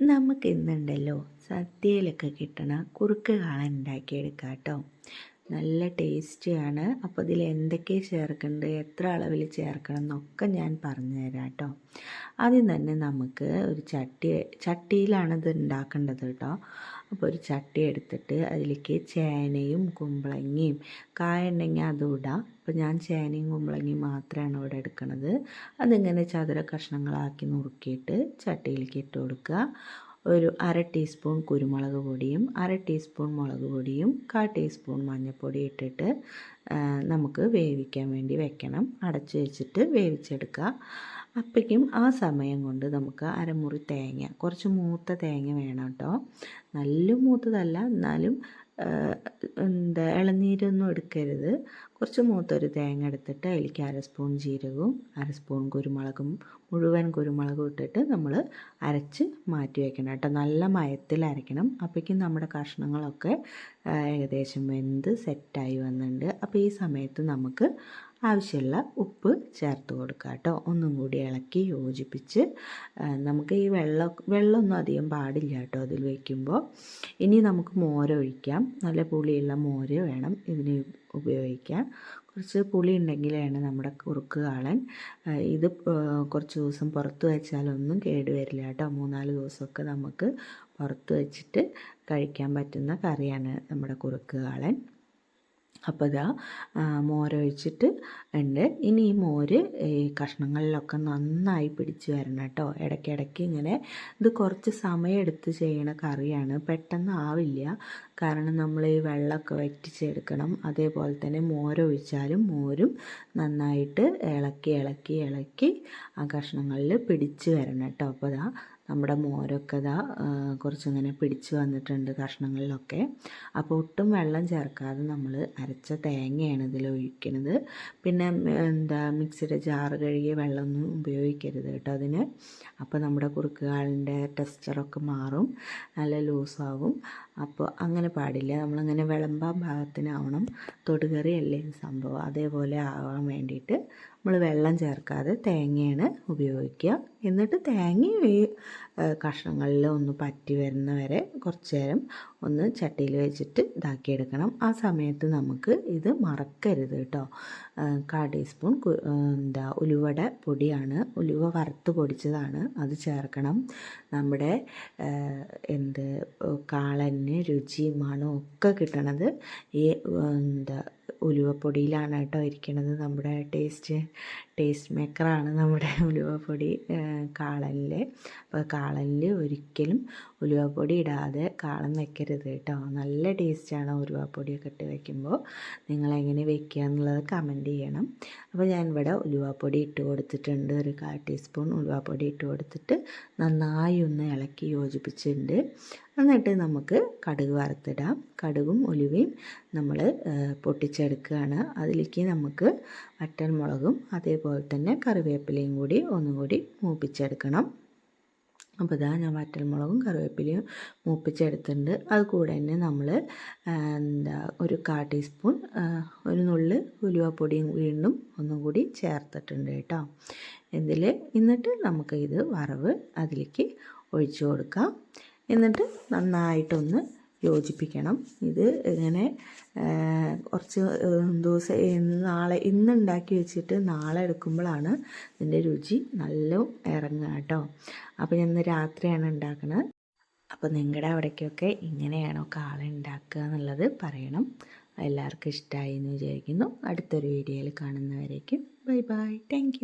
നമുക്ക് ഇന്നുണ്ടല്ലോ സദ്യയിലൊക്കെ കിട്ടണ കുറുക്ക് കാളൻ ഉണ്ടാക്കിയെടുക്കാം കേട്ടോ നല്ല ടേസ്റ്റിയാണ്. അപ്പോൾ ഇതിൽ എന്തൊക്കെ ചേർക്കേണ്ടത് എത്ര അളവിൽ ചേർക്കണം എന്നൊക്കെ ഞാൻ പറഞ്ഞു തരാം കേട്ടോ ആദ്യം തന്നെ നമുക്ക് ഒരു ചട്ടി ചട്ടിയിലാണ് ഇത് ഉണ്ടാക്കേണ്ടത് കേട്ടോ. അപ്പോൾ ഒരു ചട്ടി എടുത്തിട്ട് അതിലേക്ക് ചേനയും കുമ്പളങ്ങയും കായ ഉണ്ടെങ്കിൽ അതും ഇടാം. അപ്പോൾ ഞാൻ ചേനയും കുമ്പളങ്ങയും മാത്രമാണ് ഇവിടെ എടുക്കുന്നത് അതിങ്ങനെ ചതുര കഷ്ണങ്ങളാക്കി നുറുക്കിയിട്ട് ചട്ടിയിലേക്ക് ഇട്ട് കൊടുക്കുക. ഒരു അര ടീസ്പൂൺ കുരുമുളക് പൊടിയും അര ടീസ്പൂൺ മുളക് പൊടിയും കാ ടീസ്പൂൺ മഞ്ഞൾപ്പൊടി ഇട്ടിട്ട് നമുക്ക് വേവിക്കാൻ വേണ്ടി വെക്കണം. അടച്ച് വെച്ചിട്ട് വേവിച്ചെടുക്കുക. അപ്പോഴേക്കും ആ സമയം കൊണ്ട് നമുക്ക് അരമുറി തേങ്ങ കുറച്ച് മൂത്ത തേങ്ങ വേണം കേട്ടോ. നല്ല മൂത്തതല്ല എന്നാലും എന്താ ഇളനീരൊന്നും എടുക്കരുത്. കുറച്ച് മൂത്തൊരു തേങ്ങ എടുത്തിട്ട് അതിലേക്ക് അര സ്പൂൺ ജീരകവും അര സ്പൂൺ കുരുമുളകും മുഴുവൻ കുരുമുളകും ഇട്ടിട്ട് നമ്മൾ അരച്ച് മാറ്റി വയ്ക്കണം കേട്ടോ. നല്ല മയത്തിൽ അരയ്ക്കണം അപ്പോഴേക്കും നമ്മുടെ കഷ്ണങ്ങളൊക്കെ ഏകദേശം വെന്ത് സെറ്റായി വന്നിട്ടുണ്ട്. അപ്പോൾ ഈ സമയത്ത് നമുക്ക് ആവശ്യമുള്ള ഉപ്പ് ചേർത്ത് കൊടുക്കുക കേട്ടോ. ഒന്നും കൂടി ഇളക്കി യോജിപ്പിച്ച് നമുക്ക് ഈ വെള്ളം വെള്ളമൊന്നും അധികം പാടില്ല കേട്ടോ അതിൽ വയ്ക്കുമ്പോൾ. ഇനി നമുക്ക് മോര ഒഴിക്കാം. നല്ല പുളിയുള്ള മോര വേണം ഇതിന് ഉപയോഗിക്കാം കുറച്ച് പുളി ഉണ്ടെങ്കിലാണ് നമ്മുടെ കുറുക്ക് കാളൻ ഇത് കുറച്ച് ദിവസം പുറത്ത് വെച്ചാലൊന്നും കേടുവരില്ല കേട്ടോ. മൂന്നാൽ ദിവസമൊക്കെ നമുക്ക് പുറത്ത് വെച്ചിട്ട് കഴിക്കാൻ പറ്റുന്ന കറിയാണ് നമ്മുടെ കുറുക്ക് കാളൻ. അപ്പോൾ ഇതാ മോരൊഴിച്ചിട്ട് ഉണ്ട്. ഇനി ഈ മോര് ഈ കഷ്ണങ്ങളിലൊക്കെ നന്നായി പിടിച്ച് വരണം കേട്ടോ. ഇടയ്ക്കിടയ്ക്ക് ഇങ്ങനെ ഇത് കുറച്ച് സമയമെടുത്ത് ചെയ്യണ കറിയാണ്. പെട്ടെന്ന് ആവില്ല. കാരണം നമ്മൾ ഈ വെള്ളമൊക്കെ വറ്റിച്ചെടുക്കണം. അതേപോലെ തന്നെ മോരൊഴിച്ചാലും മോരും നന്നായിട്ട് ഇളക്കി ഇളക്കി ഇളക്കി ആ കഷ്ണങ്ങളിൽ പിടിച്ച് വരണം കേട്ടോ. അപ്പോൾ ഇതാ നമ്മുടെ മോരൊക്കെ ഇതാ കുറച്ചിങ്ങനെ പിടിച്ച് വന്നിട്ടുണ്ട് കഷ്ണങ്ങളിലൊക്കെ. അപ്പോൾ ഒട്ടും വെള്ളം ചേർക്കാതെ നമ്മൾ അരച്ച തേങ്ങയാണ് ഇതിൽ ഒഴിക്കുന്നത് പിന്നെ എന്താ മിക്സിയുടെ ജാറ് കഴുകിയ വെള്ളമൊന്നും ഉപയോഗിക്കരുത് കേട്ടോ അതിന്. അപ്പോൾ നമ്മുടെ കുറുക്കുകാലിന്റെ ടെക്സ്ചറൊക്കെ മാറും നല്ല ലൂസാവും. അപ്പോൾ അങ്ങനെ പാടില്ല. നമ്മളങ്ങനെ വിളമ്പാൻ ഭാഗത്തിനാവണം തൊടുകറിയല്ലേ സംഭവം. അതേപോലെ ആവാൻ വേണ്ടിയിട്ട് നമ്മൾ വെള്ളം ചേർക്കാതെ തേങ്ങയാണ് ഉപയോഗിക്കുക. എന്നിട്ട് തേങ്ങ ഈ കഷ്ണങ്ങളിൽ ഒന്ന് പറ്റി വരുന്ന വരെ കുറച്ച് നേരം ഒന്ന് ചട്ടിയിൽ വെച്ചിട്ട് ഇതാക്കിയെടുക്കണം. ആ സമയത്ത് നമുക്ക് ഇത് മറക്കരുത് കേട്ടോ. കാ ടീസ്പൂൺ എന്താ ഉലുവട പൊടിയാണ്. ഉലുവ വറുത്ത് പൊടിച്ചതാണ്. അത് ചേർക്കണം. നമ്മുടെ എന്ത് കാളന് രുചി മണം ഒക്കെ കിട്ടണത് ഈ എന്താ ഉലുവപ്പൊടിയിലാണ് കേട്ടോ ഇരിക്കുന്നത് നമ്മുടെ ടേസ്റ്റ് ടേസ്റ്റ് മേക്കറാണ് നമ്മുടെ ഉലുവപ്പൊടി കാളനിൽ അപ്പോൾ കാളനിൽ ഒരിക്കലും ഉലുവപ്പൊടി ഇടാതെ കാളൻ വെക്കരുത് കേട്ടോ. നല്ല ടേസ്റ്റാണ് ഉലുവപ്പൊടിയൊക്കെ ഇട്ട് വെക്കുമ്പോൾ നിങ്ങളെങ്ങനെ വെക്കുക എന്നുള്ളത് കമന്റ് ചെയ്യണം. അപ്പോൾ ഞാൻ ഇവിടെ ഉലുവപ്പൊടി ഇട്ട് കൊടുത്തിട്ടുണ്ട്. ഒരു കാൽ ടീസ്പൂൺ ഉലുവപ്പൊടി ഇട്ട് കൊടുത്തിട്ട് നന്നായി ഒന്ന് ഇളക്കി യോജിപ്പിച്ചിട്ടുണ്ട്. എന്നിട്ട് നമുക്ക് കടുക് വറുത്തിടാം. കടുകും ഒലിവയും നമ്മൾ പൊട്ടിച്ചെടുക്കുകയാണ്. അതിലേക്ക് നമുക്ക് വറ്റൽമുളകും അതേപോലെ തന്നെ കറിവേപ്പിലയും കൂടി ഒന്നും കൂടി മൂപ്പിച്ചെടുക്കണം. അപ്പോൾ ഇതാ ഞാൻ വറ്റൽമുളകും കറിവേപ്പിലയും മൂപ്പിച്ചെടുത്തിട്ടുണ്ട്. അത് കൂടെ തന്നെ നമ്മൾ എന്താ ഒരു കാ ടീസ്പൂൺ ഒരു നുള്ള് ഉലുവപ്പൊടിയും വീണ്ടും ഒന്നും കൂടി ചേർത്തിട്ടുണ്ട് കേട്ടോ. ഇതിൽ എന്നിട്ട് നമുക്ക് ഇത് വറവ് അതിലേക്ക് ഒഴിച്ചു കൊടുക്കാം. എന്നിട്ട് നന്നായിട്ടൊന്ന് യോജിപ്പിക്കണം. ഇത് ഇങ്ങനെ കുറച്ച് ദിവസം നാളെ ഇന്ന് ഉണ്ടാക്കി വെച്ചിട്ട് നാളെ എടുക്കുമ്പോഴാണ് ഇതിന്റെ രുചി നല്ല ഇറങ്ങുക കേട്ടോ. അപ്പോൾ ഞാൻ ഇന്ന് രാത്രിയാണ് ഉണ്ടാക്കുന്നത് അപ്പോൾ നിങ്ങളുടെ അവിടേക്കൊക്കെ ഇങ്ങനെയാണോ കാള ഉണ്ടാക്കുക എന്നുള്ളത് പറയണം. എല്ലാവർക്കും ഇഷ്ടമായി എന്ന് വിചാരിക്കുന്നു. അടുത്തൊരു വീഡിയോയിൽ കാണുന്നവരേക്കും ബൈ ബൈ. താങ്ക്